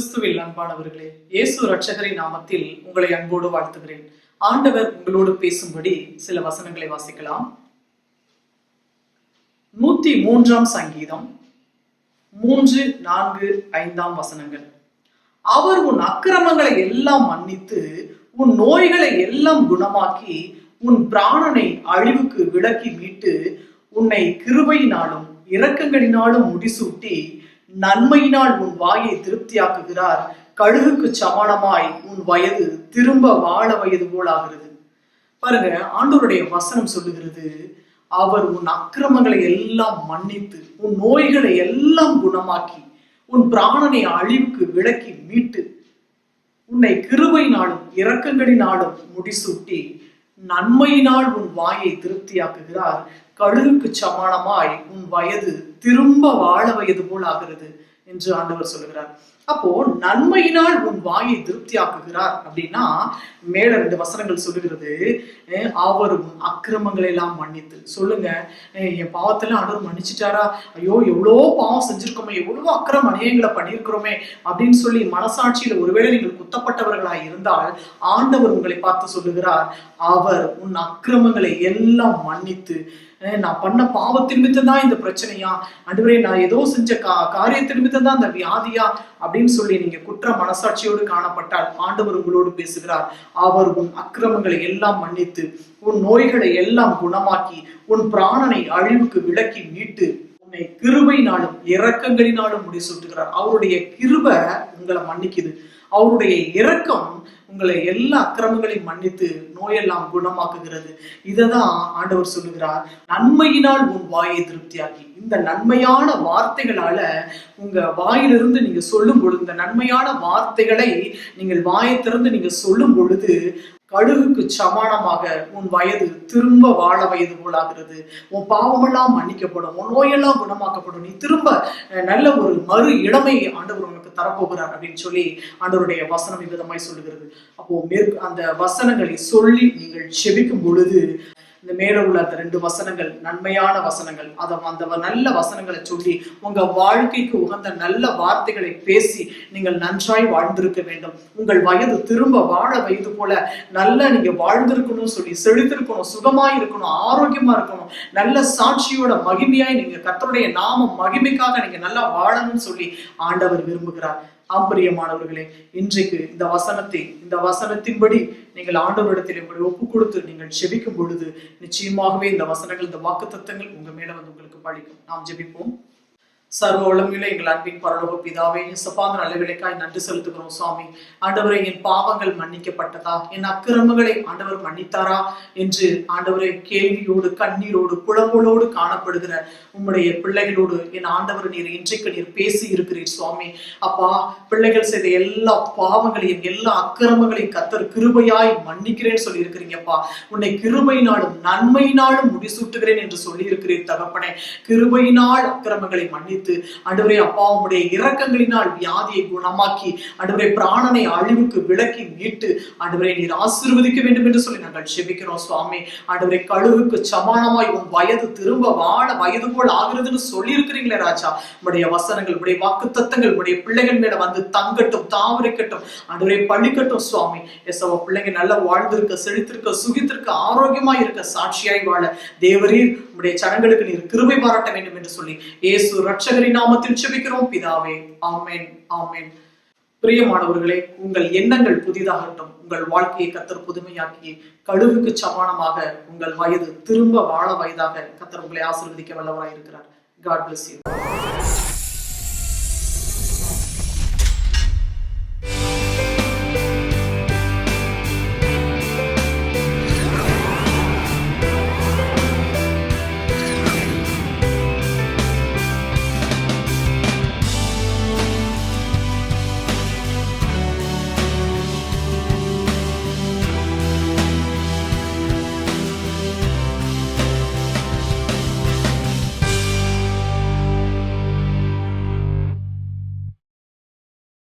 கிறிஸ்துவில் அன்பானவர்களே இயேசு ரட்சகரின் நாமத்தில் உங்களை அன்போடு வாழ்த்துகிறேன். ஆண்டவர் உங்களோடு பேசும்படி சில வசனங்களை வாசிக்கலாம். நூத்தி மூன்றாம் சங்கீதம் மூன்று நான்கு ஐந்தாம் வசனங்கள். அவர் உன் அக்கிரமங்களை எல்லாம் மன்னித்து உன் நோய்களை எல்லாம் குணமாக்கி உன் பிராணனை அழிவுக்கு விளக்கி மீட்டு உன்னை கிருபையினாலும் இரக்கங்களினாலும் முடிசூட்டி நன்மையினால் உன் வாயை திருப்தியாக்குகிறார். கழுகுக்கு சமானமாய் உன் வயது திரும்ப வாழ வயது போல் ஆகிறது. பாருங்க ஆண்டவருடைய வசனம் சொல்லுகிறது அவர் உன் அக்கிரமங்களை எல்லாம் மன்னித்து உன் நோய்களை எல்லாம் குணமாக்கி உன் பிராணனை அழிவுக்கு விளக்கி மீட்டு உன்னை கிருபையினாலும் இரக்கங்களினாலும் முடிசூட்டி நன்மையினால் உன் வாயை திருப்தியாக்குகிறார். கழுகுக்கு சமானமாய் உன் வயது திரும்ப வாழ வயது போல் ஆகிறது என்று ஆண்டவர் சொல்லுகிறார் அப்போ நன்மையினால் உன் வாயை திருப்தியாக்குகிறார் அப்படின்னா மேல ரெண்டு வசனங்கள் சொல்லுகிறது. அவரும் அவர் உன் அக்கிரமங்களை எல்லாம் மன்னித்து. சொல்லுங்க. என் பாவத்தெல்லாம் ஆண்டவர் மன்னிச்சிட்டாரா? ஐயோ எவ்வளோ பாவம் செஞ்சிருக்கோமே எவ்வளோ அக்கிரம அநியாயங்களை பண்ணியிருக்கிறோமே அப்படின்னு சொல்லி மனசாட்சியில ஒருவேளை நீங்கள் குத்தப்பட்டவர்களாய் இருந்தால் ஆண்டவர் உங்களை பார்த்து சொல்லுகிறார் அவர் உன் அக்கிரமங்களை எல்லாம் மன்னித்து. நான் பண்ண பாவத்தின் நிமித்தம் தான் இந்த பிரச்சனையா? அன்றுவரே நான் ஏதோ செஞ்ச கா காரியத்தின் நிமித்தம் தான் இந்த வியாதியா? அப்படின்னு சொல்லி நீங்க குற்ற மனசாட்சியோடு காணப்பட்டால் ஆண்டவர் உங்களோடு பேசுகிறார். அவர் உன் அக்கிரமங்களை எல்லாம் மன்னித்து உன் நோய்களை எல்லாம் குணமாக்கி உன் பிராணனை அழிவுக்கு விலக்கி மீட்டு உன்னை கிருபையினாலும் இரக்கங்களினாலும் முடிசூட்டுகிறார் அவருடைய கிருபை உங்களை மன்னிக்குது. அவருடைய இரக்கம் உங்களை எல்லா அக்கிரமங்களையும் மன்னித்து நோயெல்லாம் குணமாக்குகிறது. இததான் ஆண்டவர் சொல்லுகிறார். நன்மையினால் உன் வாயை திருப்தியாக்கி. இந்த நன்மையான வார்த்தைகளால உங்க வாயிலிருந்து நீங்க சொல்லும் பொழுது இந்த நன்மையான வார்த்தைகளை நீங்கள் வாயை திறந்து நீங்க சொல்லும் பொழுது கழுகுக்கு சமானமாக உன் வயது திரும்ப வாழ வயது போலாகிறது. உன் பாவமெல்லாம் மன்னிக்கப்படும் உன் நோயெல்லாம் குணமாக்கப்படும். நீ திரும்ப அஹ், நல்ல ஒரு மறு இளமை ஆண்டவர் உனக்கு தரப்போகிறார் அப்படின்னு சொல்லி ஆண்டவருடைய வசனம் விதமாய் சொல்லுகிறது. அப்போ மேற்கு அந்த வசனங்களை சொல்லி நீங்கள் செபிக்கும் பொழுது இந்த மேல உள்ள அந்த ரெண்டு வசனங்கள் நன்மையான வசனங்கள் அதை அந்த வ- நல்ல வசனங்களை சொல்லி உங்க வாழ்க்கைக்கு உகந்த நல்ல வார்த்தைகளை பேசி நீங்கள் நன்றாய் வாழ்ந்திருக்க வேண்டும். உங்கள் வயது திரும்ப வாழ வயது போல நல்லா நீங்க வாழ்ந்திருக்கணும்னு சொல்லி செழித்திருக்கணும் சுகமாய் இருக்கணும் ஆரோக்கியமா இருக்கணும் நல்ல சாட்சியோட மகிமையாய் நீங்க கத்தருடைய நாம மகிமைக்காக நீங்க நல்லா வாழணும்னு சொல்லி ஆண்டவர் விரும்புகிறார். ஆம்பரியமானவர்களே இன்றைக்கு இந்த வசனத்தை இந்த வசனத்தின்படி நீங்கள் ஆண்டவரிடத்தில் இப்படி ஒப்பு கொடுத்து நீங்கள் செபிக்கும் பொழுது நிச்சயமாகவே இந்த வசனங்கள் இந்த வாக்கு தத்தங்கள் உங்க மேல வந்து உங்களுக்கு பழிக்கும். நாம் ஜெபிப்போம். சர்வ உலமையில எங்கள் அன்பின் பரலோக பிதாவே சப்பாந்த நல்ல விலைக்காய் நன்றி செலுத்துகிறோம் சுவாமி. ஆண்டவரை என் பாவங்கள் மன்னிக்கப்பட்டதா? என் அக்கிரமங்களை ஆண்டவர் மன்னித்தாரா? என்று ஆண்டவரை கேள்வியோடு கண்ணீரோடு புலம்பலோடு காணப்படுகிற உம்முடைய பிள்ளைகளோடு என் ஆண்டவர் நீர் இன்றைக்கு நீர் பேசி இருக்கிறீர் சுவாமி. அப்பா பிள்ளைகள் செய்த எல்லா பாவங்களையும் எல்லா அக்கிரமங்களையும் கத்தர் கிருபையாய் மன்னிக்கிறேன்னு சொல்லி இருக்கிறீங்கப்பா உன்னை கிருபையினாலும் நன்மையினாலும் முடிசூட்டுகிறேன் என்று சொல்லி இருக்கிறீர் தகப்பனே. கிருபையினால் அக்கிரமங்களை மன்னித்து அன்றுவரே அப்பா உம்முடைய இரக்கங்களினால் வியாதியை குணமாக்கி அன்றுவரே பிராணனை அழிவுக்கு விளக்கி மீட்டு அன்றுவரை நீர் ஆசீர்வதிக்க வேண்டும் என்று சொல்லி நாங்கள் செபிக்கிறோம் சுவாமி. அன்றுவரை கழுவுக்கு சமானமாய் உன் வயது திரும்ப வாழ வயது போல் ஆகிறதுன்னு சொல்லி இருக்கிறீங்களே ராஜா. உடைய வசனங்கள் உடைய வாக்கு தத்தங்கள் உடைய பிள்ளைகள் மேல வந்து தங்கட்டும் தாவரிக்கட்டும் அன்றுவரை பழிக்கட்டும் சுவாமி. எசவ பிள்ளைங்க நல்லா வாழ்ந்திருக்க செழித்திருக்க சுகித்திருக்க ஆரோக்கியமா இருக்க சாட்சியாய் வாழ. தேவரீர் உடைய சடங்களுக்கு நீர் கிருபை பாராட்ட வேண்டும் என்று சொல்லி இயேசு ரட்சகரின் நாமத்தில் செபிக்கிறோம் பிதாவே ஆமேன் ஆமேன். பிரியமானவர்களே உங்கள் எண்ணங்கள் புதிதாகட்டும். உங்கள் வாழ்க்கையை கத்தர் புதுமையாக்கி கழுகுக்கு சமானமாக உங்கள் வயது திரும்ப வாழ வயதாக கத்தர் உங்களை ஆசீர்வதிக்க வல்லவராய் இருக்கிறார் காட் பிளஸ் யூ